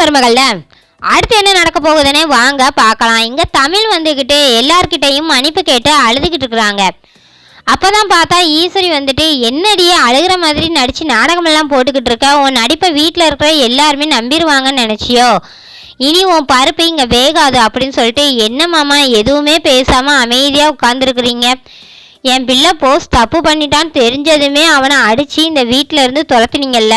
மருமகள்ல அடுத்து என்ன நடக்க போகுதுன்னு வாங்க பார்க்கலாம். இங்க தமிழ் வந்துக்கிட்டு எல்லார்கிட்டையும் மன்னிப்பு கேட்டு அழுதுகிட்டு இருக்கிறாங்க. அப்பதான் பார்த்தா ஈஸ்வரி வந்துட்டு என்னடி அழுகிற மாதிரி நடிச்சு நாடகமெல்லாம் போட்டுக்கிட்டு இருக்க? உன் நடிப்பை வீட்டில் இருக்கிற எல்லாருமே நம்பிடுவாங்கன்னு நினைச்சியோ? இனி உன் பருப்பு இங்க வேகாது அப்படின்னு சொல்லிட்டு என்ன மாமா எதுவுமே பேசாம அமைதியா உட்காந்துருக்குறீங்க என் பிள்ளை போஸ் தப்பு பண்ணிட்டான்னு தெரிஞ்சதுமே அவனை அடித்து இந்த வீட்டில் இருந்து துரத்துனீங்கல்ல.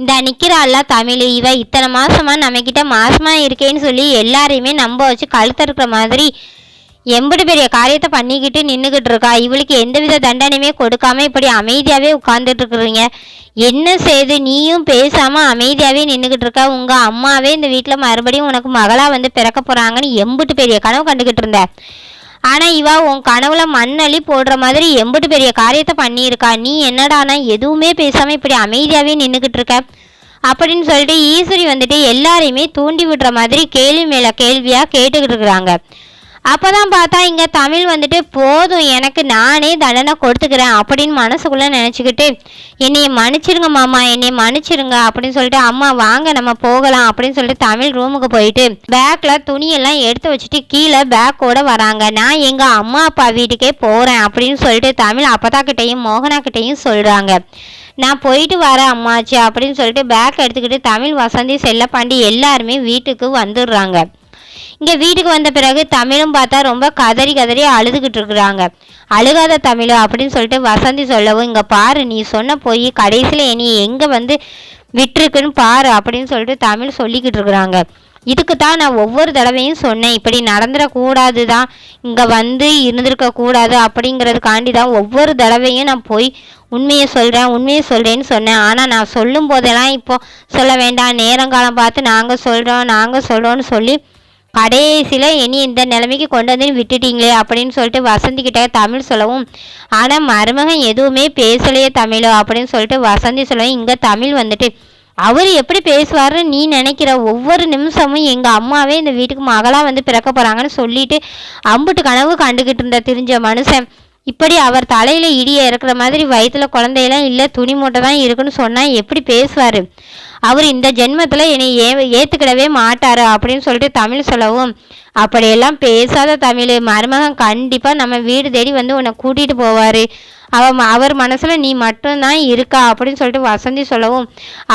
இந்த நிக்கிறாள்ல தமிழ் இவ இத்தனை மாதமாக நம்மக்கிட்ட மாசமாக இருக்கேன்னு சொல்லி எல்லாரையுமே நம்ப வச்சு கழுத்தறுக்கிற மாதிரி எம்படி பெரிய காரியத்தை பண்ணிக்கிட்டு நின்றுக்கிட்டு இருக்கா. இவளுக்கு எந்தவித தண்டனையுமே கொடுக்காம இப்படி அமைதியாகவே உட்கார்ந்துட்டு இருக்கிறீங்க என்ன செய்து? நீயும் பேசாமல் அமைதியாகவே நின்றுக்கிட்டு இருக்க. உங்கள் அம்மாவே இந்த வீட்டில் மறுபடியும் உனக்கு மகளாக வந்து பிறக்க போகிறாங்கன்னு எம்புட்டு பெரிய கனவு கண்டுக்கிட்டு இருந்த. ஆனால் இவா உன் கனவுல மண்ணள்ளி போடுற மாதிரி எம்புட்டு பெரிய காரியத்தை பண்ணியிருக்கா. நீ என்னடானா எதுவுமே பேசாமல் இப்படி அமைதியாகவே நின்றுக்கிட்டு இருக்க? அப்படின்னு சொல்லிட்டு ஈஸ்வரி வந்துட்டு எல்லாரையுமே தூண்டி விடுற மாதிரி கேள்வி மேலே கேள்வியாக கேட்டுக்கிட்டு இருக்கிறாங்க. அப்பதான் பார்த்தா இங்கே தமிழ் வந்துட்டு போதும் எனக்கு நானே தண்டனை கொடுத்துக்கிறேன் அப்படின்னு மனசுக்குள்ளே நினச்சிக்கிட்டு என்னையை மன்னிச்சிருங்க மாமா என்னையை மன்னிச்சிருங்க அப்படின்னு சொல்லிட்டு அம்மா வாங்க நம்ம போகலாம் அப்படின்னு சொல்லிட்டு தமிழ் ரூமுக்கு போயிட்டு பேக்கில் துணியெல்லாம் எடுத்து வச்சுட்டு கீழே பேக்கோட வராங்க. நான் எங்கள் அம்மா அப்பா வீட்டுக்கே போகிறேன் அப்படின்னு சொல்லிட்டு தமிழ் அப்பதா கிட்டேயும் மோகனா கிட்டேயும் சொல்கிறாங்க நான் போயிட்டு வரேன் அம்மாச்சி அப்படின்னு சொல்லிட்டு பேக் எடுத்துக்கிட்டு தமிழ் வசந்தி செல்லப்பாண்டி எல்லாருமே வீட்டுக்கு வந்துடுறாங்க. இங்கே வீட்டுக்கு வந்த பிறகு தமிழும் பார்த்தா ரொம்ப கதறி கதறி அழுதுகிட்டு இருக்கிறாங்க. அழுகாத தமிழ் அப்படின்னு சொல்லிட்டு வசந்தி சொல்லவும் இங்கே பாரு நீ சொன்ன போய் கடைசியில் நீ எங்கே வந்து விட்டுருக்குன்னு பாரு அப்படின்னு சொல்லிட்டு தமிழ் சொல்லிக்கிட்டு இருக்கிறாங்க. இதுக்கு தான் நான் ஒவ்வொரு தடவையும் சொன்னேன் இப்படி நடந்துடக்கூடாது தான் இங்கே வந்து இருந்திருக்க கூடாது அப்படிங்கிறதுக்காண்டி தான் ஒவ்வொரு தடவையும் நான் போய் உண்மையை சொல்கிறேன் உண்மையை சொல்கிறேன்னு சொன்னேன். ஆனால் நான் சொல்லும் போதெல்லாம் இப்போ சொல்ல வேண்டாம் நேரங்காலம் பார்த்து நாங்கள் சொல்கிறோம் நாங்கள் சொல்கிறோன்னு சொல்லி கடைசியில் இனி இந்த நிலைமைக்கு கொண்டு வந்து விட்டுட்டீங்களே அப்படின்னு சொல்லிட்டு வசந்தி கிட்ட தமிழ் சொல்லவும் ஆனால் மருமகன் எதுவுமே பேசலையே தமிழோ அப்படின்னு சொல்லிட்டு வசந்தி சொல்லவும் இங்கே தமிழ் வந்துட்டு அவர் எப்படி பேசுவாருன்னு நீ நினைக்கிற ஒவ்வொரு நிமிஷமும் எங்கள் அம்மாவே இந்த வீட்டுக்கு மகளாக வந்து பிறக்க போகிறாங்கன்னு சொல்லிட்டு அம்புட்டு கனவு கண்டுக்கிட்டு இருந்த தெரிஞ்ச மனுஷன். இப்படி அவர் தலையில் இடிய இருக்கிற மாதிரி வயிற்றுல குழந்தையெல்லாம் இல்லை துணி மூட்டை தான் இருக்குன்னு சொன்னால் எப்படி பேசுவார்? அவர் இந்த ஜென்மத்தில் என்னை ஏ ஏற்றுக்கிடவே மாட்டார் அப்படின்னு சொல்லிட்டு தமிழ் சொல்லவும். அப்படியெல்லாம் பேசாத தமிழ் மருமகன் கண்டிப்பாக நம்ம வீடு தேடி வந்து உன்னை கூட்டிகிட்டு போவார். அவ அவர் மனசில் நீ மட்டும்தான் இருக்கா அப்படின்னு சொல்லிட்டு வசந்தி சொல்லவும்.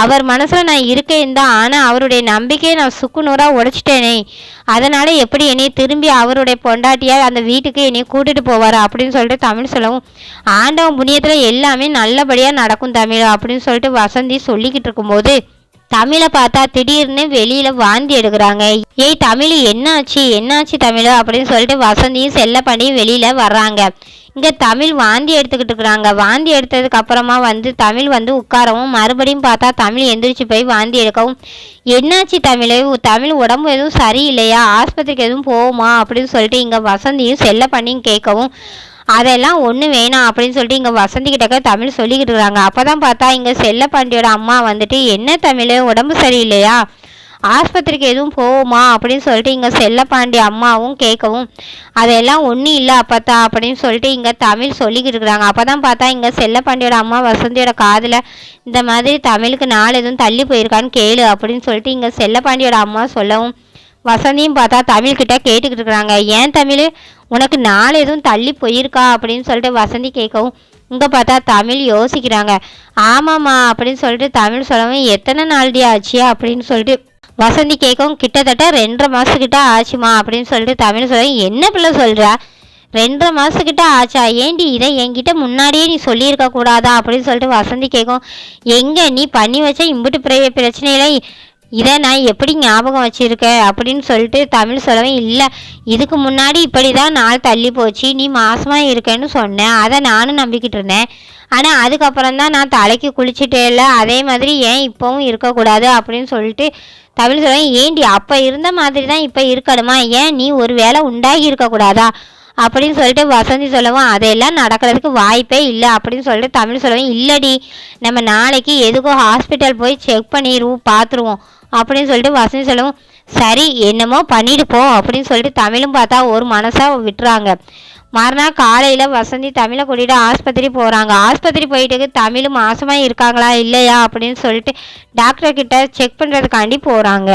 அவர் மனசில் நான் இருக்கேன் தான் ஆனால் அவருடைய நம்பிக்கையை நான் சுக்குநூறாக உடைச்சிட்டேனே. அதனால் எப்படி என்னை திரும்பி அவருடைய பொண்டாட்டியாக அந்த வீட்டுக்கு என்னை கூட்டிகிட்டு போவார் அப்படின்னு சொல்லிட்டு தமிழ் சொல்லவும். ஆண்டவன் புண்ணியத்தில் எல்லாமே நல்லபடியாக நடக்கும் தமிழ் அப்படின்னு சொல்லிட்டு வசந்தி சொல்லிக்கிட்டு இருக்கும்போது தமிழை பார்த்தா திடீர்னு வெளியில வாந்தி எடுக்கிறாங்க. ஏய் தமிழ் என்னாச்சு? என்னாச்சு தமிழ்? அப்படின்னு சொல்லிட்டு வசந்தியும் செல்ல பண்ணி வெளியில வர்றாங்க. இங்க தமிழ் வாந்தி எடுத்துக்கிட்டு இருக்கிறாங்க வாந்தி எடுத்ததுக்கு அப்புறமா வந்து தமிழ் வந்து உட்காரவும் மறுபடியும் பார்த்தா தமிழ் எந்திரிச்சு போய் வாந்தி எடுக்கவும் என்னாச்சு தமிழ்? தமிழ் உடம்பு எதுவும் சரியில்லையா? ஆஸ்பத்திரிக்கு எதுவும் போகுமா? அப்படின்னு சொல்லிட்டு இங்க வசந்தியும் செல்ல பண்ணியும் கேட்கவும் அதெல்லாம் ஒன்றும் வேணாம் அப்படின்னு சொல்லிட்டு இங்கே வசந்தி கிட்டக்க தமிழ் சொல்லிக்கிட்டு இருக்காங்க. அப்போ தான் பார்த்தா இங்கே செல்லப்பாண்டியோட அம்மா வந்துட்டு என்ன தமிழ்? உடம்பு சரியில்லையா? ஆஸ்பத்திரிக்கு எதுவும் போகுமா அப்படின்னு சொல்லிட்டு இங்கே செல்லப்பாண்டி அம்மாவும் கேட்கவும் அதெல்லாம் ஒன்றும் இல்லை அப்பத்தா அப்படின்னு சொல்லிட்டு இங்கே தமிழ் சொல்லிக்கிட்டு இருக்கிறாங்க அப்போ தான் பார்த்தா இங்கே செல்லப்பாண்டியோட அம்மா வசந்தியோட காதில் இந்த மாதிரி தமிழுக்கு நாள் எதுவும் தள்ளி போயிருக்கான்னு கேளு அப்படின்னு சொல்லிட்டு இங்கே செல்லப்பாண்டியோட அம்மா சொல்லவும் வசந்தியும் பார்த்தா தமிழ்கிட்ட கேட்டுக்கிட்டு இருக்கிறாங்க ஏன் தமிழ்? உனக்கு நாள் எதுவும் தள்ளி போயிருக்கா அப்படின்னு சொல்லிட்டு வசந்தி கேட்கவும் இங்கே பார்த்தா தமிழ் யோசிக்கிறாங்க. ஆமாம்மா அப்படின்னு சொல்லிட்டு தமிழ் சொல்லவும் எத்தனை நாள்டி ஆச்சு அப்படின்னு சொல்லிட்டு வசந்தி கேட்கவும் கிட்டத்தட்ட ரெண்டரை மாதத்துக்கிட்ட ஆச்சுமா அப்படின்னு சொல்லிட்டு தமிழ் சொல்ல என்ன பிள்ளை சொல்கிறா ரெண்டரை மாதத்துக்கிட்ட ஆச்சா? ஏண்டி இதை என்கிட்ட முன்னாடியே நீ சொல்லியிருக்க கூடாதா அப்படின்னு சொல்லிட்டு வசந்தி கேட்கும் எங்கே நீ பண்ணி வச்ச இம்புட்டு பிர பிரச்சனையில இதை நான் எப்படி ஞாபகம் வச்சுருக்கேன் அப்படின்னு சொல்லிட்டு தமிழ் சொல்லவே இல்லை. இதுக்கு முன்னாடி இப்படி தான் நாள் தள்ளி போச்சு. நீ மாசமாக இருக்கேன்னு சொன்னேன். அதை நானும் நம்பிக்கிட்டு இருந்தேன். ஆனால் அதுக்கப்புறம் தான் நான் தலைக்கு குளிச்சுட்டே இல்லை. அதே மாதிரி ஏன் இப்போவும் இருக்கக்கூடாது அப்படின்னு சொல்லிட்டு தமிழ் சொல்லுவேன் ஏண்டி அப்போ இருந்த மாதிரி தான் இப்போ இருக்கணுமா? ஏன் நீ ஒரு வேளை உண்டாகி இருக்கக்கூடாதா? அப்படின்னு சொல்லிட்டு வசந்தி சொல்லவும் அதெல்லாம் நடக்கிறதுக்கு வாய்ப்பே இல்லை அப்படின்னு சொல்லிட்டு தமிழ் சொல்லவும் இல்லடி நம்ம நாளைக்கு எதுக்கும் ஹாஸ்பிட்டல் போய் செக் பண்ணிடுவோம் பார்த்துருவோம் அப்படின்னு சொல்லிட்டு வசந்தி சொல்லவும் சரி என்னமோ பண்ணிட்டு போ அப்படின்னு சொல்லிட்டு தமிழும் பார்த்தா ஒரு மனசாக விட்டுறாங்க. மறுநாள் காலையில் வசந்தி தமிழை கூட்டிகிட்டு ஆஸ்பத்திரி போகிறாங்க ஆஸ்பத்திரி போயிட்டு தமிழ் மாசமாக இருக்காங்களா இல்லையா அப்படின்னு சொல்லிட்டு டாக்டர்கிட்ட செக் பண்ணுறதுக்காண்டி போகிறாங்க